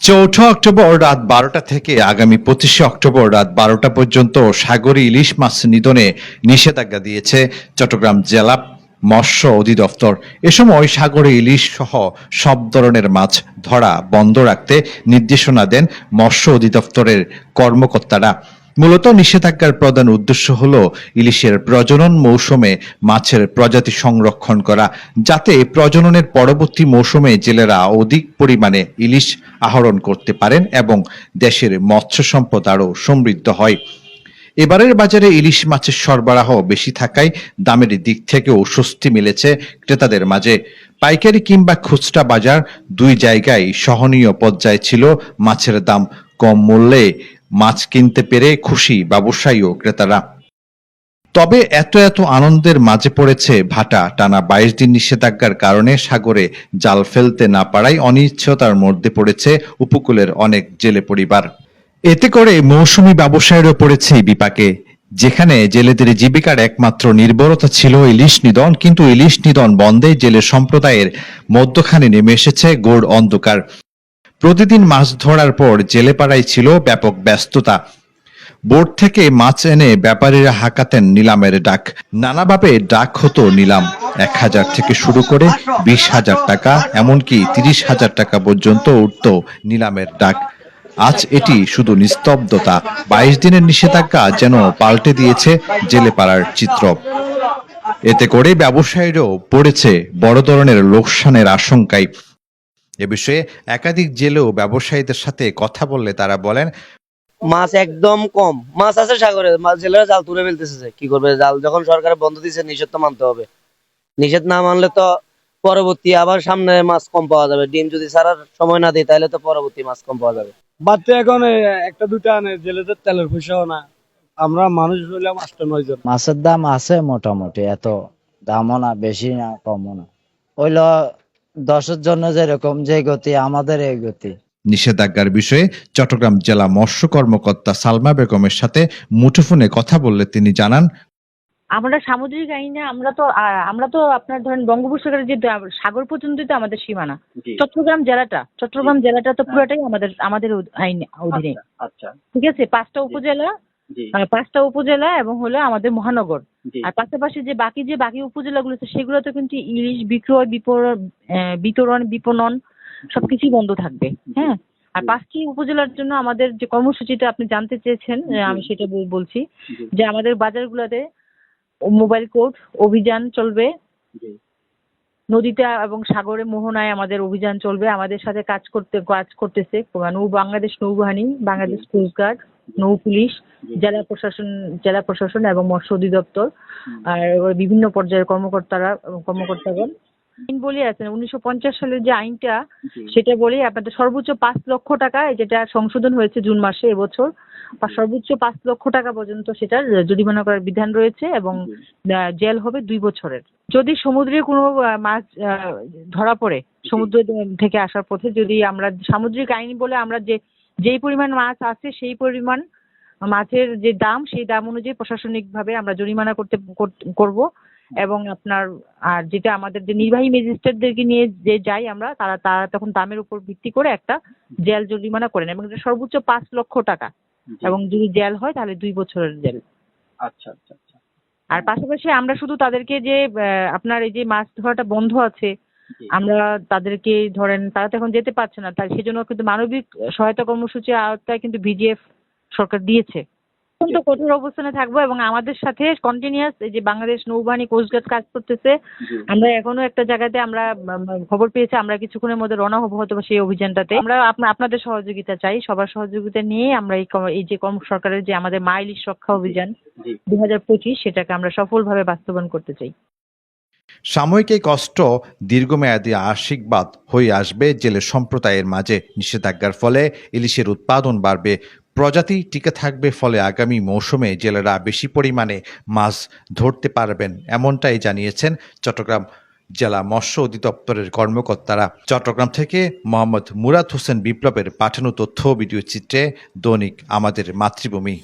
চৌঠা অক্টোবর রাত বারোটা থেকে আগামী পঁচিশে অক্টোবর রাত বারোটা পর্যন্ত সাগরী ইলিশ মাছ নিধনে নিষেধাজ্ঞা দিয়েছে চট্টগ্রাম জেলা মৎস্য অধিদপ্তর। এ সময় সাগরে ইলিশ সহ সব ধরনের মাছ ধরা বন্ধ রাখতে নির্দেশনা দেন মৎস্য অধিদপ্তরের কর্মকর্তারা। মূলত নিষেধাজ্ঞার প্রধান উদ্দেশ্য হল ইলিশের প্রজনন মৌসুমে মাছের প্রজাতি সংরক্ষণ করা, যাতে প্রজননের পরবর্তী মৌসুমে জেলেরা অধিক পরিমাণে ইলিশ আহরণ করতে পারেন এবং দেশের মৎস্য সম্পদ আরও সমৃদ্ধ হয়। এবারের বাজারে ইলিশ মাছের সরবরাহ বেশি থাকায় দামের দিক থেকেও স্বস্তি মিলেছে ক্রেতাদের মাঝে। পাইকারি কিংবা খুচরা বাজার দুই জায়গায় সহনীয় পর্যায়ে ছিল মাছের দাম। কম মূল্যে মাছ কিনতে পেরে খুশি ব্যবসায়ী ও ক্রেতারা। তবে এত এত আনন্দের মাঝে পড়েছে ভাটা টানা বাইশ দিন নিষেধাজ্ঞার কারণে সাগরে জাল ফেলতে না পারায় অনিশ্চয়তার মধ্যে পড়েছে উপকূলের অনেক জেলে পরিবার। এতে করে মৌসুমি ব্যবসায়ীরও পড়েছে বিপাকে। যেখানে জেলেদের জীবিকার একমাত্র নির্ভরতা ছিল ইলিশ নিধন, কিন্তু ইলিশ নিধন বন্ধে জেলে সম্প্রদায়ের মধ্যখানে নেমে এসেছে গোড় অন্ধকার। প্রতিদিন মাছ ধরার পর জেলে জেলেপাড়ায় ছিল ব্যাপক ব্যস্ততা। বোর্ড থেকে মাছ এনে ব্যাপারীরা হাঁকাতেন নিলামের ডাক। নানাভাবে ডাক হতো নিলাম। এক হাজার থেকে শুরু করে বিশ হাজার টাকা, এমনকি তিরিশ হাজার টাকা পর্যন্ত উঠত নিলামের ডাক। আজ এটি শুধু নিস্তব্ধতা। বাইশ দিনের নিষেধাজ্ঞা যেন পাল্টে দিয়েছে জেলেপাড়ার চিত্র। এতে করে ব্যবসায়ীরাও পড়েছে বড় ধরনের লোকসানের আশঙ্কায়। এ বিষয়ে একাধিক জেলেও ব্যবসায়ীদের সাথে কথা বললে তারা বলেন মাছ একদম কম। মাছ আছে সাগরে মাছ জেলেরা জাল তুলে ফেলতেছে যে। কি করবে? জাল যখন সরকার বন্ধ দিয়েছে নিষেধ তো মানতে হবে। নিষেধ না মানলে তো পরবর্তী আবার সামনে মাছ কম পাওয়া যাবে। ডিম যদি ছাড়ার সময় না দিই তাহলে তো পরবর্তী মাছ কম পাওয়া যাবে। বাড়তে এখন একটা দুটা আনে জেলেদের তেলের পয়সাও না। আমরা মানুষ হইলাম আটটা নয় জন। মাছের দাম আছে মোটামুটি এত দামও না বেশি না কমও না। ওইল দশের জন্য যেরকম যে গতি আমাদের এই গতি। নিষেধাজ্ঞার বিষয়ে চট্টগ্রাম জেলা মৎস্য কর্মকর্তা সালমা বেগমের সাথে মুঠোফোনে কথা বললে তিনি জানান আমরা সামুদ্রিক আইনে আমরা তো আমরা তো আপনার ধরেন বঙ্গোপসাগরের যে সাগর পর্যন্তই তো আমাদের সীমানা। চট্টগ্রাম জেলাটা চট্টগ্রাম জেলাটা তো পুরোটাই আমাদের আমাদের আইন অধীনে। আচ্ছা। ঠিক আছে? পাঁচটা উপজেলা পাঁচটা উপজেলা এবং হলো আমাদের মহানগর। আর পাশাপাশি যে বাকি যে বাকি উপজেলাগুলো আছে সেগুলোতে কিন্তু ইলিশ বিক্রয় বিতরণ বিপণন সবকিছুই বন্ধ থাকবে। হ্যাঁ? আর। পাঁচটি উপজেলার জন্য আমাদের যে কর্মসূচিটা আপনি জানতে চেয়েছেন আমি সেটা বলছি যে আমাদের বাজারগুলোতে মোবাইল কোর্ট অভিযান চলবে। নদীতে এবং সাগরে মোহনায় আমাদের অভিযান চলবে। আমাদের সাথে কাজ করতে কাজ করতেছে বাংলাদেশ নৌবাহিনী বাংলাদেশ কোস্ট গার্ড। নৌ পুলিশ জেলা প্রশাসন জেলা প্রশাসন এবং মৎস্য অধিদপ্তর আর বিভিন্ন পর্যায়ের কর্মকর্তারা কর্মকর্তাগণ। আইন বলে আছেন উনিশশো পঞ্চাশ সালের যে আইনটা সেটা বলে আপনাদের সর্বোচ্চ পাঁচ লক্ষ টাকা যেটা সংশোধন হয়েছে জুন মাসে এবছর বা সর্বোচ্চ পাঁচ লক্ষ টাকা পর্যন্ত সেটার জরিমানা করার বিধান রয়েছে এবং জেল হবে দুই বছরের। যদি সমুদ্রে কোনো মাছ ধরা পড়ে সমুদ্র থেকে আসার পথে যদি আমরা সামুদ্রিক আইন বলে আমরা যে যেই পরিমাণ মাছ আছে সেই পরিমাণ মাছের যে দাম সেই দাম অনুযায়ী প্রশাসনিকভাবে আমরা জরিমানা করতে কর- করব এবং আপনার আর যেটা আমাদের যে নির্বাহী ম্যাজিস্ট্রেটদেরকে নিয়ে যে যাই আমরা তারা তারা তখন দামের উপর ভিত্তি করে একটা জেল জরিমানা করেন এবং এটা সর্বোচ্চ পাঁচ লক্ষ টাকা। এবং যদি জেল হয় তাহলে দুই বছরের জেল। আচ্ছা আচ্ছা আচ্ছা। আর পাশাপাশি আমরা শুধু তাদেরকে যে আপনার এই যে মাছ ধরাটা বন্ধ আছে। আমরা তাদেরকে ধরেন তারা তো এখন যেতে পারছে না তাই সেজন্য কিন্তু মানবিক সহায়তা কর্মসূচির আওতায় কিন্তু ভিজিএফ সরকার দিয়েছে। অত্যন্ত কঠোর অবস্থানে থাকব এবং আমাদের সাথে কন্টিনিউয়াস এই যে বাংলাদেশ নৌবাহিনী কোস্টগার্ড কাজ করতেছে আমরা এখনও একটা জায়গাতে আমরা খবর পেয়েছি আমরা কিছুক্ষণের মধ্যে রওনা হব হয়তো সেই অভিযানটাতে। আমরা আপনা- আপনাদের সহযোগিতা চাই সবার সহযোগিতা নিয়ে আমরা এই যে কর্ম সরকারের যে আমাদের মা ইলিশ রক্ষা অভিযান দু হাজার পঁচিশ সেটাকে আমরা সফলভাবে বাস্তবায়ন করতে চাই। সাময়িক এই কষ্ট দীর্ঘমেয়াদী আশীর্বাদ হয়ে আসবে জেলে সম্প্রদায়ের মাঝে নিষেধাজ্ঞার ফলে ইলিশের উৎপাদন বাড়বে, প্রজাতি টিকে থাকবে ফলে আগামী মৌসুমে জেলেরা বেশি পরিমাণে মাছ ধরতে পারবেন এমনটাই জানিয়েছেন চট্টগ্রাম জেলা মৎস্য অধিদপ্তরের কর্মকর্তারা। চট্টগ্রাম থেকে মোহাম্মদ মুরাদ হোসেন বিপ্লবের পাঠানো তথ্য ভিডিও চিত্রে দৈনিক আমাদের মাতৃভূমি।